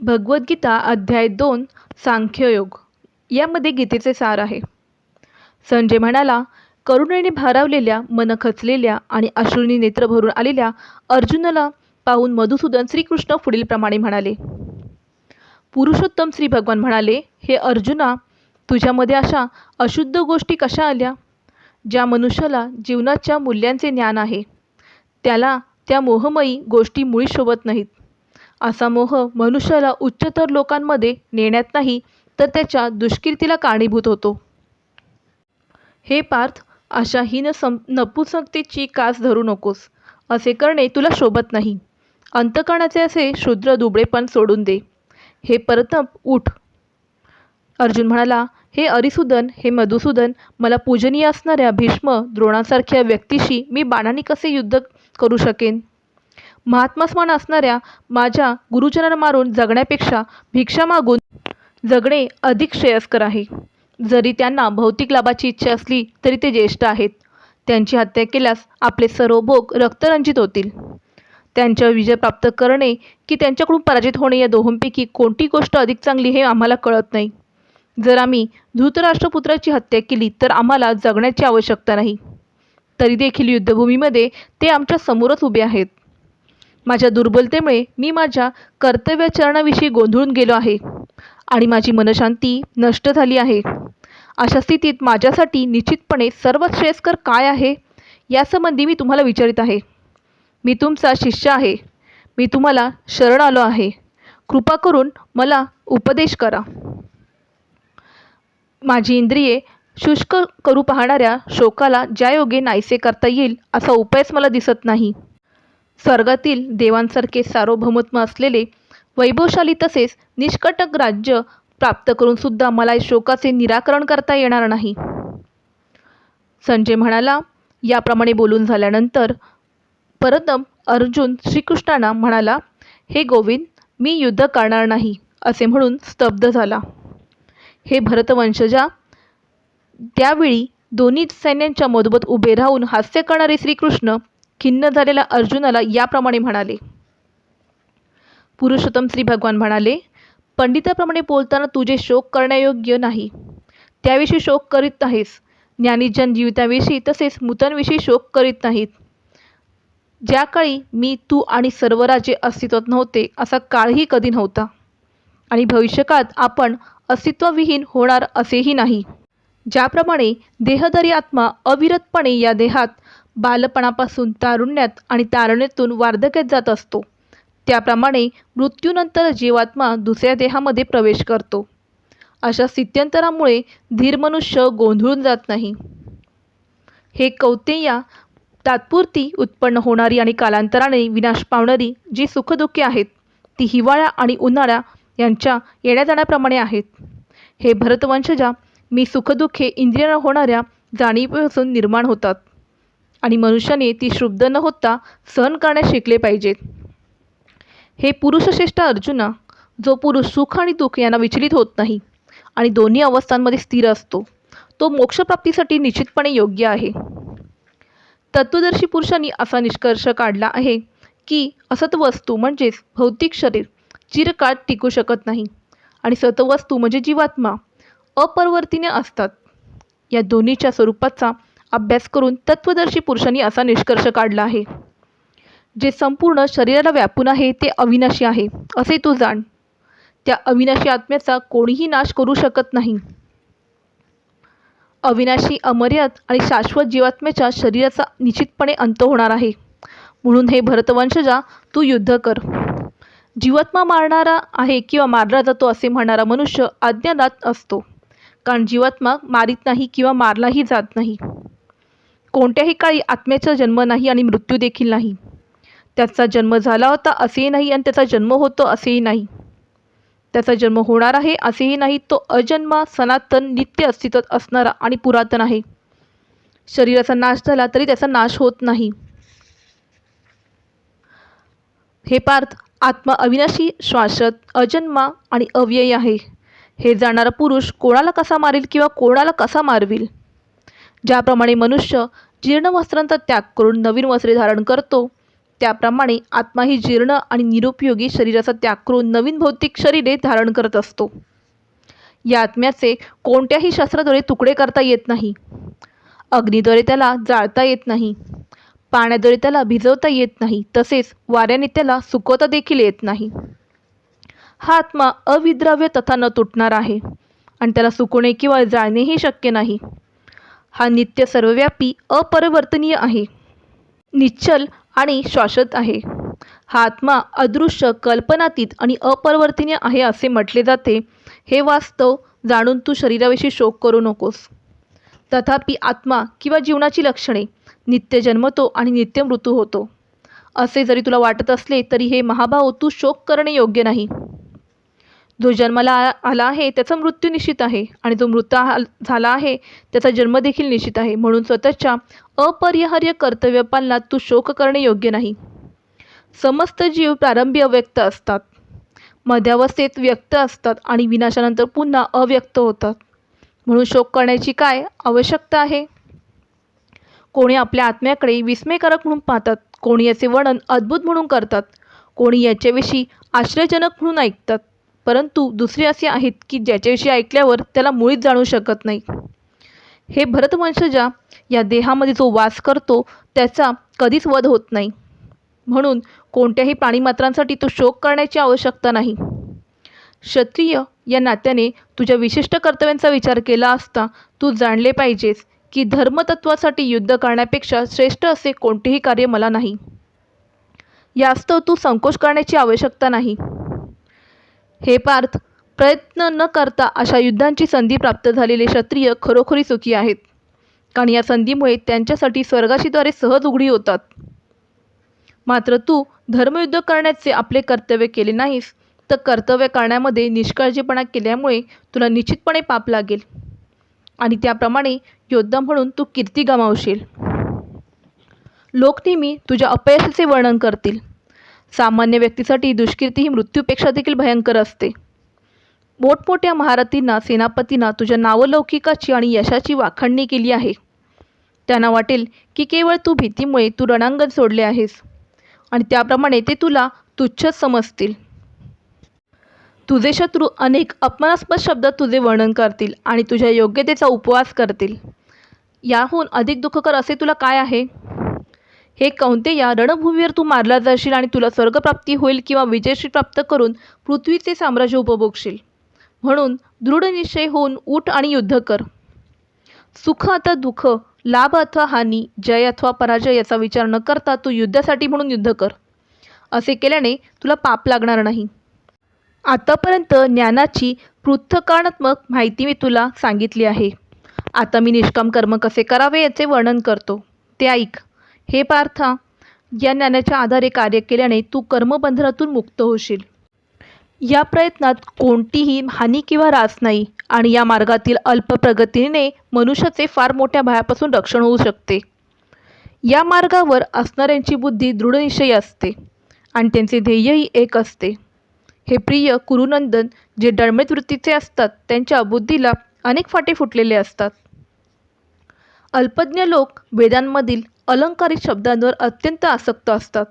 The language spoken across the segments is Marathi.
भगवद्गीता अध्याय दोन सांख्ययोग. यामध्ये गीतेचे सार आहे. संजय म्हणाला करुणेने भारावलेल्या मन खचलेल्या आणि अश्रूंनी नेत्र भरून आलेल्या अर्जुनाला पाहून मधुसूदन श्रीकृष्ण पुढीलप्रमाणे म्हणाले. पुरुषोत्तम श्री भगवान म्हणाले हे अर्जुना तुझ्यामध्ये अशा अशुद्ध गोष्टी कशा आल्या? ज्या मनुष्याला जीवनाच्या मूल्यांचे ज्ञान आहे. त्याला त्या मोहमयी गोष्टी मुळी शोभत नाहीत. असा मोह मनुष्याला उच्चतर लोकांमध्ये नेण्यात नाही तर त्याच्या दुष्कीर्तीला कारणीभूत होतो. हे पार्थ अशा हीन सं नपुसकतेची कास धरू नकोस. असे करणे तुला शोभत नाही. अंतकरणाचे असे शूद्र दुबळेपण सोडून दे. हे परतप उठ. अर्जुन म्हणाला हे अरिसूदन हे मधुसूदन मला पूजनीय असणाऱ्या भीष्म द्रोणासारख्या व्यक्तीशी मी बाणाने कसे युद्ध करू शकेन? महात्मास्मान असणाऱ्या माझ्या गुरुजनांना मारून जगण्यापेक्षा भिक्षा मागून जगणे अधिक श्रेयस्कर आहे. जरी त्यांना भौतिक लाभाची इच्छा असली तरी ते ज्येष्ठ आहेत. त्यांची हत्या केल्यास आपले सर्व भोग रक्तरंजित होतील. त्यांच्यावर विजय प्राप्त करणे की त्यांच्याकडून पराजित होणे या दोहोंपैकी कोणती गोष्ट अधिक चांगली हे आम्हाला कळत नाही. जर आम्ही धृतराष्ट्रपुत्राची हत्या केली तर आम्हाला जगण्याची आवश्यकता नाही. तरी देखील युद्धभूमीमध्ये ते आमच्या समोरच उभे आहेत. माझ्या दुर्बलतेमुळे मी माझ्या कर्तव्याचरणाविषयी गोंधळून गेलो आहे आणि माझी मनशांती नष्ट झाली आहे. अशा स्थितीत माझ्यासाठी निश्चितपणे सर्वात श्रेयस्कर काय आहे यासंबंधी मी तुम्हाला विचारित आहे. मी तुमचा शिष्य आहे. मी तुम्हाला शरण आलो आहे. कृपा करून मला उपदेश करा. माझी इंद्रिये शुष्क करू पाहणाऱ्या शोकाला ज्या योगे नाहीसे करता येईल असा उपायच मला दिसत नाही. स्वर्गातील देवांसारखे सार्वभौमत्व असलेले वैभवशाली तसेच निष्कटक राज्य प्राप्त करून सुद्धा मला शोकाचे निराकरण करता येणार नाही. संजय म्हणाला याप्रमाणे बोलून झाल्यानंतर परतम अर्जुन श्रीकृष्णांना म्हणाला हे गोविंद मी युद्ध करणार नाही असे म्हणून स्तब्ध झाला. हे भरतवंशजा त्यावेळी दोन्ही सैन्यांच्या मधोमध उभे राहून हास्य करणारे श्रीकृष्ण खिन्न झालेल्या अर्जुनाला याप्रमाणे म्हणाले. पुरुषोत्तम श्री भगवान म्हणाले पंडिताप्रमाणे बोलताना तुझे शोक करण्यायोग्य नाही. त्याविषयी शोक करीत आहेस ज्ञानीजन जीविताविषयी तसेच मृतांविषयी शोक करीत नाहीत. ज्या काळी मी तू आणि सर्व राजे अस्तित्वात नव्हते असा काळही कधी नव्हता. आणि भविष्यकाळात आपण अस्तित्वविहीन होणार असेही नाही. ज्याप्रमाणे देहधारी आत्मा अविरतपणे या देहात बालपणापासून तारुण्यात आणि तारुण्यातून वार्धक्यात जात असतो. त्याप्रमाणे मृत्यूनंतर जीवात्मा दुसऱ्या देहामध्ये प्रवेश करतो. अशा स्थित्यंतरामुळे धीर मनुष्य गोंधळून जात नाही. हे कौतेया तात्पुरती उत्पन्न होणारी आणि कालांतराने विनाश पावणारी जी सुखदुःखे आहेत ती हिवाळा आणि उन्हाळा यांच्या येण्या जाण्याप्रमाणे आहेत. हे भरतवंशजा मी सुखदुःखे इंद्रियानं होणाऱ्या जाणीवेपासून निर्माण होतात. आणि मनुष्याने ती शुद्ध न होता सहन करण्यास शिकले पाहिजेत. हे पुरुषश्रेष्ठ अर्जुना जो पुरुष सुख आणि दुःख यांना विचलित होत नाही आणि दोन्ही अवस्थांमध्ये स्थिर असतो तो मोक्षप्राप्तीसाठी निश्चितपणे योग्य आहे. तत्वदर्शी पुरुषांनी असा निष्कर्ष काढला आहे की असतवस्तू म्हणजेच भौतिक शरीर चिरकाळ टिकू शकत नाही आणि सतवस्तू म्हणजे जीवात्मा अपरिवर्तनीय असतात. या दोन्हीच्या स्वरूपाचा अभ्यास करून तत्वदर्शी पुरुषांनी असा निष्कर्ष काढला आहे. जे संपूर्ण शरीराला व्यापून आहे ते अविनाशी आहे असे तू जाण. त्या अविनाशी आत्म्याचा कोणीही नाश करू शकत नाही. अविनाशी अमर्याद आणि शाश्वत जीवात्म्याच्या शरीराचा निश्चितपणे अंत होणार आहे. म्हणून हे भरतवंशजा तू युद्ध कर. जीवात्मा मारणारा आहे किंवा मारला जातो असे म्हणणारा मनुष्य अज्ञानात असतो. कारण जीवात्मा मारित नाही किंवा मारलाही जात नाही. कोणत्याही काळी आत्म्याचा जन्म नाही आणि मृत्यू देखील नाही. त्याचा जन्म झाला होता असेही नाही आणि त्याचा जन्म होतो असेही नाही. त्याचा जन्म होणार आहे असेही नाही तो अजन्मा सनातन नित्य अस्तित्वात असणारा आणि पुरातन आहे. शरीराचा नाश झाला तरी त्याचा नाश होत नाही. हे पार्थ आत्मा अविनाशी शाश्वत अजन्मा आणि अव्ययी आहे. हे जाणारा पुरुष कोणाला कसा मारेल किंवा कोणाला कसा मारविल? ज्याप्रमाणे मनुष्य जीर्ण वस्त्रांचा त्याग करून नवीन वस्त्रे धारण करतो त्याप्रमाणे आत्मा ही जीर्ण आणि निरुपयोगी शरीराचा त्याग करून नवीन भौतिक शरीरे धारण करत असतो. या आत्म्याचे कोणत्याही शस्त्राद्वारे तुकडे करता येत नाही. अग्नीद्वारे त्याला जाळता येत नाही. पाण्याद्वारे त्याला भिजवता येत नाही. तसेच वाऱ्याने त्याला सुकवता देखील येत नाही. हा आत्मा अविद्राव्य तथा न तुटणार आहे. आणि त्याला सुकवणे किंवा जाळणेही शक्य नाही. हा नित्य सर्वव्यापी अपरिवर्तनीय आहे. निश्चल आणि शाश्वत आहे. हा आत्मा अदृश्य कल्पनातीत आणि अपरिवर्तनीय आहे असे म्हटले जाते. हे वास्तव जाणून तू शरीराविषयी शोक करू नकोस. तथापि आत्मा किंवा जीवनाची लक्षणे नित्य जन्मतो आणि नित्य मृत्यू होतो. असे जरी तुला वाटत असले तरी हे महाभाव तू शोक करणे योग्य नाही. जो जन्माला आ- आला आहे त्याचा मृत्यू निश्चित आहे. आणि जो मृत आल- झाला आहे त्याचा जन्म देखील निश्चित आहे. म्हणून स्वतःच्या अपरिहार्य कर्तव्य पालनात तू शोक करणे योग्य नाही. समस्त जीव प्रारंभी अव्यक्त असतात. मध्यावस्थेत व्यक्त असतात आणि विनाशानंतर पुन्हा अव्यक्त होतात. म्हणून शोक करण्याची काय आवश्यकता आहे? कोणी आपल्या आत्म्याकडे विस्मयकारक म्हणून पाहतात. कोणी याचे वर्णन अद्भुत म्हणून करतात. कोणी याच्याविषयी आश्चर्यजनक म्हणून ऐकतात. परंतु दुसरे असे आहेत की ज्याच्याविषयी ऐकल्यावर त्याला मुळीच जाणू शकत नाही. हे भरतवंशजा या देहामध्ये जो वास करतो त्याचा कधीच वध होत नाही. म्हणून कोणत्याही प्राणीमात्रांसाठी तो शोक करण्याची आवश्यकता नाही. क्षत्रिय या नात्याने तुझ्या विशिष्ट कर्तव्यांचा विचार केला असता तू जाणले पाहिजेस की धर्मतत्वासाठी युद्ध करण्यापेक्षा श्रेष्ठ असे कोणतेही कार्य मला नाही. यास्तव तू संकोच करण्याची आवश्यकता नाही. हे पार्थ प्रयत्न न करता अशा युद्धांची संधी प्राप्त झालेले क्षत्रिय खरोखरी सुखी आहेत. कारण या संधीमुळे त्यांच्यासाठी स्वर्गाशीद्वारे सहज उघडी होतात. मात्र तू धर्मयुद्ध करण्याचे आपले कर्तव्य केले नाहीस तर कर्तव्य करण्यामध्ये निष्काळजीपणा केल्यामुळे तुला निश्चितपणे पाप लागेल. आणि त्याप्रमाणे योद्धा म्हणून तू कीर्ती गमावशील. लोक नेहमी तुझ्या अपयशाचे वर्णन करतील. सामान्य व्यक्तीसाठी दुष्कीर्ती ही मृत्यूपेक्षा देखील भयंकर असते. मोठमोठ्या महारथींना सेनापतींना तुझ्या नावलौकिकाची आणि यशाची वाखाणणी केली आहे. त्यांना वाटेल की केवळ तू भीतीमुळे तू रणांगण सोडले आहेस आणि त्याप्रमाणे ते तुला तुच्छच समजतील. तुझे शत्रू अनेक अपमानास्पद शब्दात तुझे वर्णन करतील आणि तुझ्या योग्यतेचा उपवास करतील. याहून अधिक दुःखकर असे तुला काय आहे? हे कौंते या रणभूमीवर तू मारला जाशील आणि तुला स्वर्गप्राप्ती होईल किंवा विजयश्री प्राप्त करून पृथ्वीचे साम्राज्य उपभोगशील. म्हणून दृढ निश्चय होऊन उठ आणि युद्ध कर. सुख अथवा दुःख लाभ अथवा हानी जय अथवा पराजय याचा विचार न करता तू युद्धासाठी म्हणून युद्ध कर. असे केल्याने तुला पाप लागणार नाही. आतापर्यंत ज्ञानाची पृथ्थकारणात्मक माहिती मी तुला सांगितली आहे. आता मी निष्काम कर्म कसे करावे याचे वर्णन करतो. ते ऐक. हे पार्थ या ज्ञानाच्या आधारे कार्य केल्याने तू कर्मबंधनातून मुक्त होशील. या प्रयत्नात कोणतीही हानी किंवा रास नाही आणि या मार्गातील अल्प प्रगतीने मनुष्याचे फार मोठ्या भयापासून रक्षण होऊ शकते. या मार्गावर असणाऱ्यांची बुद्धी दृढनिश्चयी असते आणि त्यांचे ध्येयही एक असते. हे प्रिय कुरुनंदन जे डळमळीत वृत्तीचे असतात त्यांच्या बुद्धीला अनेक फाटे फुटलेले असतात. अल्पज्ञ लोक वेदांमधील अलंकारिक शब्दांवर अत्यंत आसक्त असतात.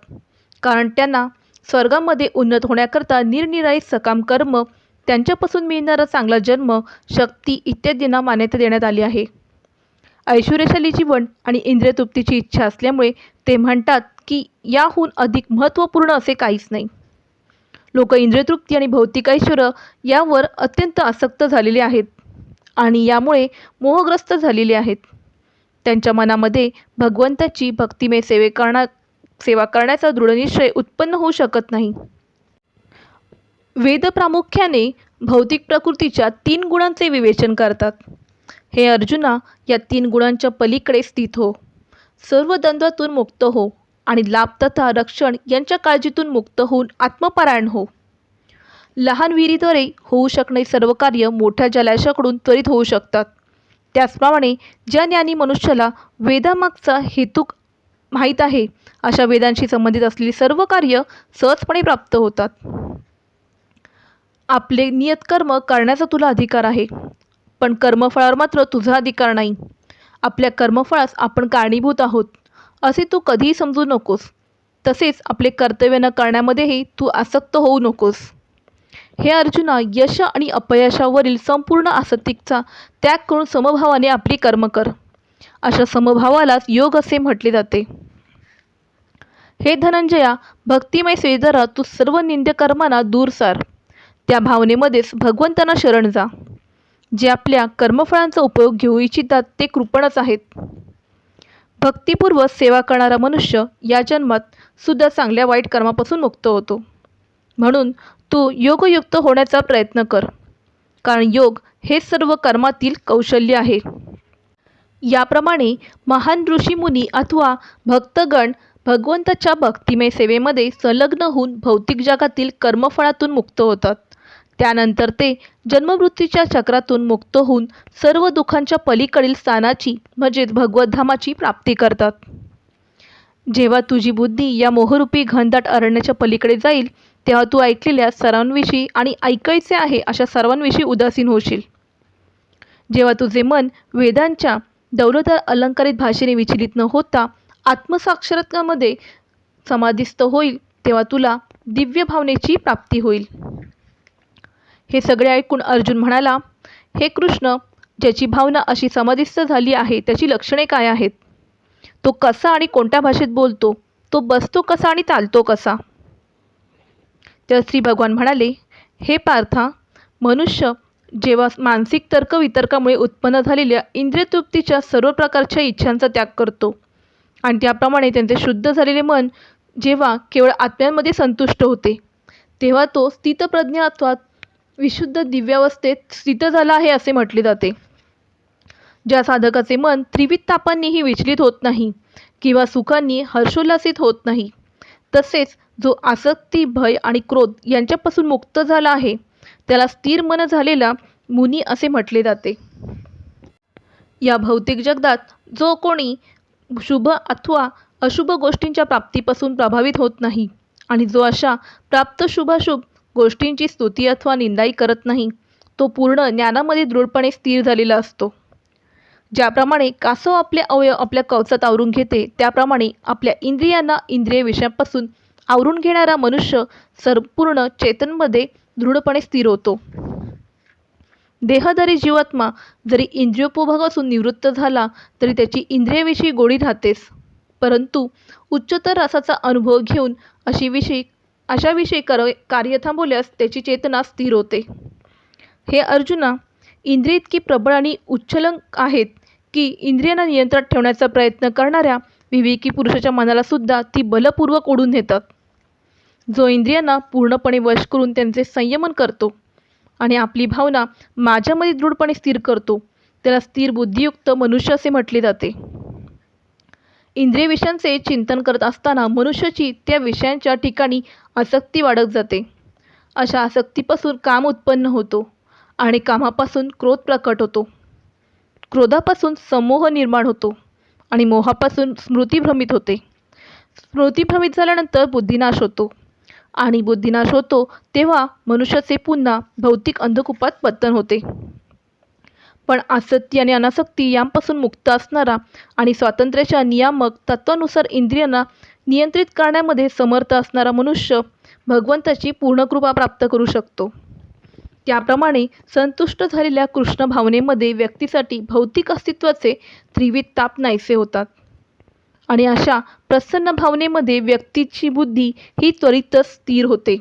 कारण त्यांना स्वर्गामध्ये उन्नत होण्याकरता निरनिराळी सकाम कर्म त्यांच्यापासून मिळणारा चांगला जन्म शक्ती इत्यादींना मान्यता देण्यात आली आहे. ऐश्वर्यशाली जीवन आणि इंद्रियतृप्तीची इच्छा असल्यामुळे ते म्हणतात की याहून अधिक महत्त्वपूर्ण असे काहीच नाही. लोक इंद्रियतृप्ती आणि भौतिक ऐश्वर्य यावर अत्यंत आसक्त झालेले आहेत आणि यामुळे मोहग्रस्त झालेले आहेत. त्यांच्या मनामध्ये भगवंताची भक्तिमय सेवे करण्या सेवा करण्याचा दृढनिश्चय उत्पन्न होऊ शकत नाही. वेद प्रामुख्याने भौतिक प्रकृतीच्या तीन गुणांचे विवेचन करतात. हे अर्जुना या तीन गुणांच्या पलीकडे स्थित हो. सर्व द्वंद्वातून मुक्त हो आणि लाभ तथा रक्षण यांच्या काळजीतून मुक्त होऊन आत्मपरायण हो. लहान विहिरीद्वारे होऊ शकणे सर्व कार्य मोठ्या जलाशयाकडून त्वरित होऊ शकतात. त्याचप्रमाणे ज्या ज्ञानी मनुष्याला वेदामागचा हेतू माहीत आहे. अशा वेदांशी संबंधित असलेली सर्व कार्य सहजपणे प्राप्त होतात. आपले नियतकर्म करण्याचा तुला अधिकार आहे. पण कर्मफळावर मात्र तुझा अधिकार नाही. आपल्या कर्मफळास आपण कारणीभूत आहोत. असे तू कधीही समजू नकोस. तसेच आपले कर्तव्य न करण्यामध्येही तू आसक्त होऊ नकोस. हे अर्जुना यश आणि अपयशावरील संपूर्ण आसक्तीचा त्याग करून समभावाने आपली कर्म कर. अशा समभावालाच योग असे म्हटले जाते. हे धनंजया भक्तिमय श्रीधरा तू सर्व निंद्य कर्मांना दूर सार. त्या भावनेमध्येच भगवंतांना शरण जा. जे आपल्या कर्मफळांचा उपयोग घेऊ इच्छितात ते कृपणच आहेत. भक्तिपूर्वक सेवा करणारा मनुष्य या जन्मात सुद्धा चांगल्या वाईट कर्मापासून मुक्त होतो. म्हणून तू योगयुक्त होण्याचा प्रयत्न कर. कारण योग हे सर्व कर्मातील कौशल्य आहे. याप्रमाणे महान ऋषीमुनी अथवा भक्तगण भगवंताच्या भक्तिमय सेवेमध्ये संलग्न होऊन भौतिक जगातील कर्मफळातून मुक्त होतात. त्यानंतर ते जन्ममृत्यूच्या चक्रातून मुक्त होऊन सर्व दुःखांच्या पलीकडील स्थानाची म्हणजेच भगवद्धामाची प्राप्ती करतात. जेव्हा तुझी बुद्धी या मोहरूपी घनदाट अरण्याच्या पलीकडे जाईल तेव्हा तू ऐकलेल्या सर्वांविषयी आणि ऐकायचे आहे अशा सर्वांविषयी उदासीन होशील. जेव्हा तुझे मन वेदांच्या दौलदार अलंकारित भाषेने विचलित न होता आत्मसाक्षरत्वामध्ये समाधिस्थ होईल तेव्हा तुला दिव्य भावनेची प्राप्ती होईल. हे सगळे ऐकून अर्जुन म्हणाला हे कृष्ण ज्याची भावना अशी समाधिस्थ झाली आहे त्याची लक्षणे काय आहेत? तो कसा आणि कोणत्या भाषेत बोलतो? तो बसतो कसा आणि चालतो कसा? तर श्री भगवान म्हणाले हे पार्था मनुष्य जेव्हा मानसिक तर्क वितर्कामुळे उत्पन्न झालेल्या इंद्रियतृप्तीच्या सर्व प्रकारच्या इच्छांचा त्याग करतो आणि त्याप्रमाणे त्यांचे शुद्ध झालेले मन जेव्हा केवळ आत्म्यांमध्ये संतुष्ट होते तेव्हा तो स्थितप्रज्ञा अथवा विशुद्ध दिव्यावस्थेत स्थित झाला आहे असे म्हटले जाते. ज्या साधकाचे मन त्रिविध तापांनीही विचलित होत नाही किंवा सुखांनी हर्षोल्लासित होत नाही तसेच जो आसक्ती भय आणि क्रोध यांच्यापासून मुक्त झाला आहे त्याला स्थिर मन झालेला मुनी असे म्हटले जाते. या भौतिक जगतात जो कोणी शुभ अथवा अशुभ गोष्टींच्या प्राप्तीपासून प्रभावित होत नाही आणि जो अशा प्राप्त शुभाशुभ गोष्टींची स्तुती अथवा निंदाई करत नाही तो पूर्ण ज्ञानामध्ये दृढपणे स्थिर झालेला असतो. ज्याप्रमाणे कासव आपले अवयव आपल्या कवचात आवरून घेते त्याप्रमाणे आपल्या इंद्रियांना इंद्रिय विषयापासून आवरून घेणारा मनुष्य संपूर्ण चेतनमध्ये दृढपणे स्थिर होतो. देहधारी जीवात्मा जरी इंद्रियोपभोगासून निवृत्त झाला तरी त्याची इंद्रियविषयी गोडी राहतेच. परंतु उच्चतर रसाचा अनुभव घेऊन अशी विषयी अशाविषयी कर कार्य थांबवल्यास त्याची चेतना स्थिर होते. हे अर्जुना इंद्रिय इतकी प्रबळ आणि उच्चलंक आहेत की इंद्रियांना नियंत्रणात ठेवण्याचा प्रयत्न करणाऱ्या विवेकी पुरुषाच्या मनाला सुद्धा ती बलपूर्वक ओढून नेतात. जो इंद्रियांना पूर्णपणे वश करून त्यांचे संयमन करतो आणि आपली भावना माझ्यामध्ये दृढपणे स्थिर करतो त्याला स्थिर बुद्धियुक्त मनुष्य असे म्हटले जाते. इंद्रिय विषयांचे चिंतन करत असताना मनुष्याची त्या विषयांच्या ठिकाणी आसक्ती वाढत जाते. अशा आसक्तीपासून काम उत्पन्न होतो आणि कामापासून क्रोध प्रकट होतो. क्रोधापासून समोह निर्माण होतो आणि मोहापासून स्मृतीभ्रमित होते. स्मृतीभ्रमित झाल्यानंतर बुद्धिनाश होतो. आणि बुद्धिनाश होतो तेव्हा मनुष्याचे पुन्हा भौतिक अंधकूपात पतन होते. पण आसक्ती आणि अनासक्ती यांपासून मुक्त असणारा आणि स्वातंत्र्याच्या नियामक तत्वानुसार इंद्रियांना नियंत्रित करण्यामध्ये समर्थ असणारा मनुष्य भगवंताची पूर्ण कृपा प्राप्त करू शकतो. त्याप्रमाणे संतुष्ट झालेल्या कृष्ण भावनेमध्ये व्यक्तीसाठी भौतिक अस्तित्वाचे त्रिविध ताप नाहीसे होतात. आणि अशा प्रसन्न भावनेमध्ये व्यक्तीची बुद्धी ही त्वरितच स्थिर होते.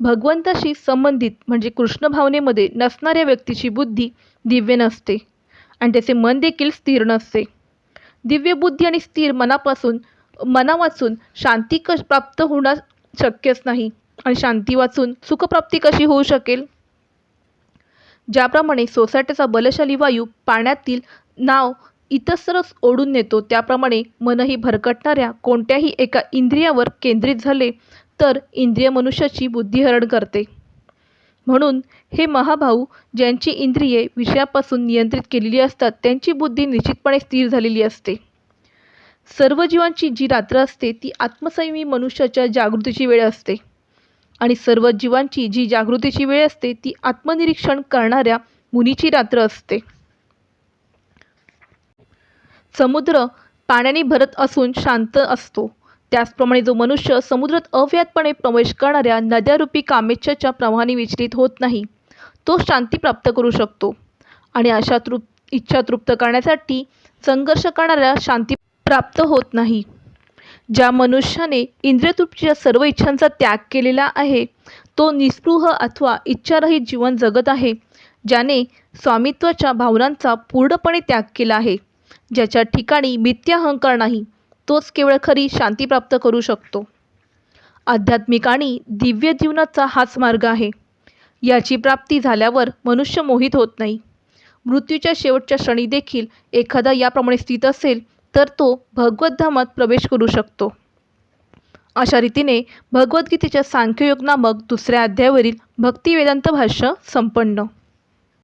भगवंताशी संबंधित म्हणजे कृष्ण भावनेमध्ये नसणाऱ्या व्यक्तीची बुद्धी दिव्य नसते आणि त्याचे मन देखील स्थिर नसते. दिव्य बुद्धी आणि स्थिर मनापासून मनावाचून शांती क प्राप्त होणं शक्यच नाही. आणि शांती वाचून सुखप्राप्ती कशी होऊ शकेल? ज्याप्रमाणे सोसायटीचा बलशाली वायू पाण्यातील नाव इतरच ओढून नेतो त्याप्रमाणे मनही भरकटणाऱ्या कोणत्याही एका इंद्रियावर केंद्रित झाले तर इंद्रिय मनुष्याची बुद्धिहरण करते. म्हणून हे महाभाऊ ज्यांची इंद्रिये विषयापासून नियंत्रित केलेली असतात त्यांची बुद्धी निश्चितपणे स्थिर झालेली असते. सर्व जीवांची जी रात्र असते ती आत्मसंयमी मनुष्याच्या जागृतीची वेळ असते. आणि सर्व जीवांची जी जागृतीची वेळ असते ती आत्मनिरीक्षण करणाऱ्या मुनीची रात्र असते. समुद्र पाण्याने भरत असून शांत असतो. त्याचप्रमाणे जो मनुष्य समुद्रात अव्याहतपणे प्रवेश करणाऱ्या नद्यारूपी कामेच्छाच्या प्रवाहाने विचलित होत नाही तो शांती प्राप्त करू शकतो आणि अशा तृप इच्छा तृप्त करण्यासाठी संघर्ष करणाऱ्या शांती प्राप्त होत नाही. ज्या मनुष्याने इंद्रियतृप्तीच्या सर्व इच्छांचा त्याग केलेला आहे तो निस्पृह अथवा इच्छारहित जीवन जगत आहे ज्याने स्वामित्वाच्या भावनांचा पूर्णपणे त्याग केला आहे. ज्याच्या ठिकाणी मिथ्या अहंकार नाही तोच केवळ खरी शांती प्राप्त करू शकतो. आध्यात्मिक आणि दिव्य जीवनाचा हाच मार्ग आहे. याची प्राप्ती झाल्यावर मनुष्य मोहित होत नाही. मृत्यूच्या शेवटच्या क्षणी देखील एखादा याप्रमाणे स्थित असेल तर तो भगवद्धामात प्रवेश करू शकतो. अशा रीतीने भगवद्गीतेच्या सांख्ययोग नामक दुसऱ्या अध्यायावरील भक्तिवेदांत भाष्य संपन्न.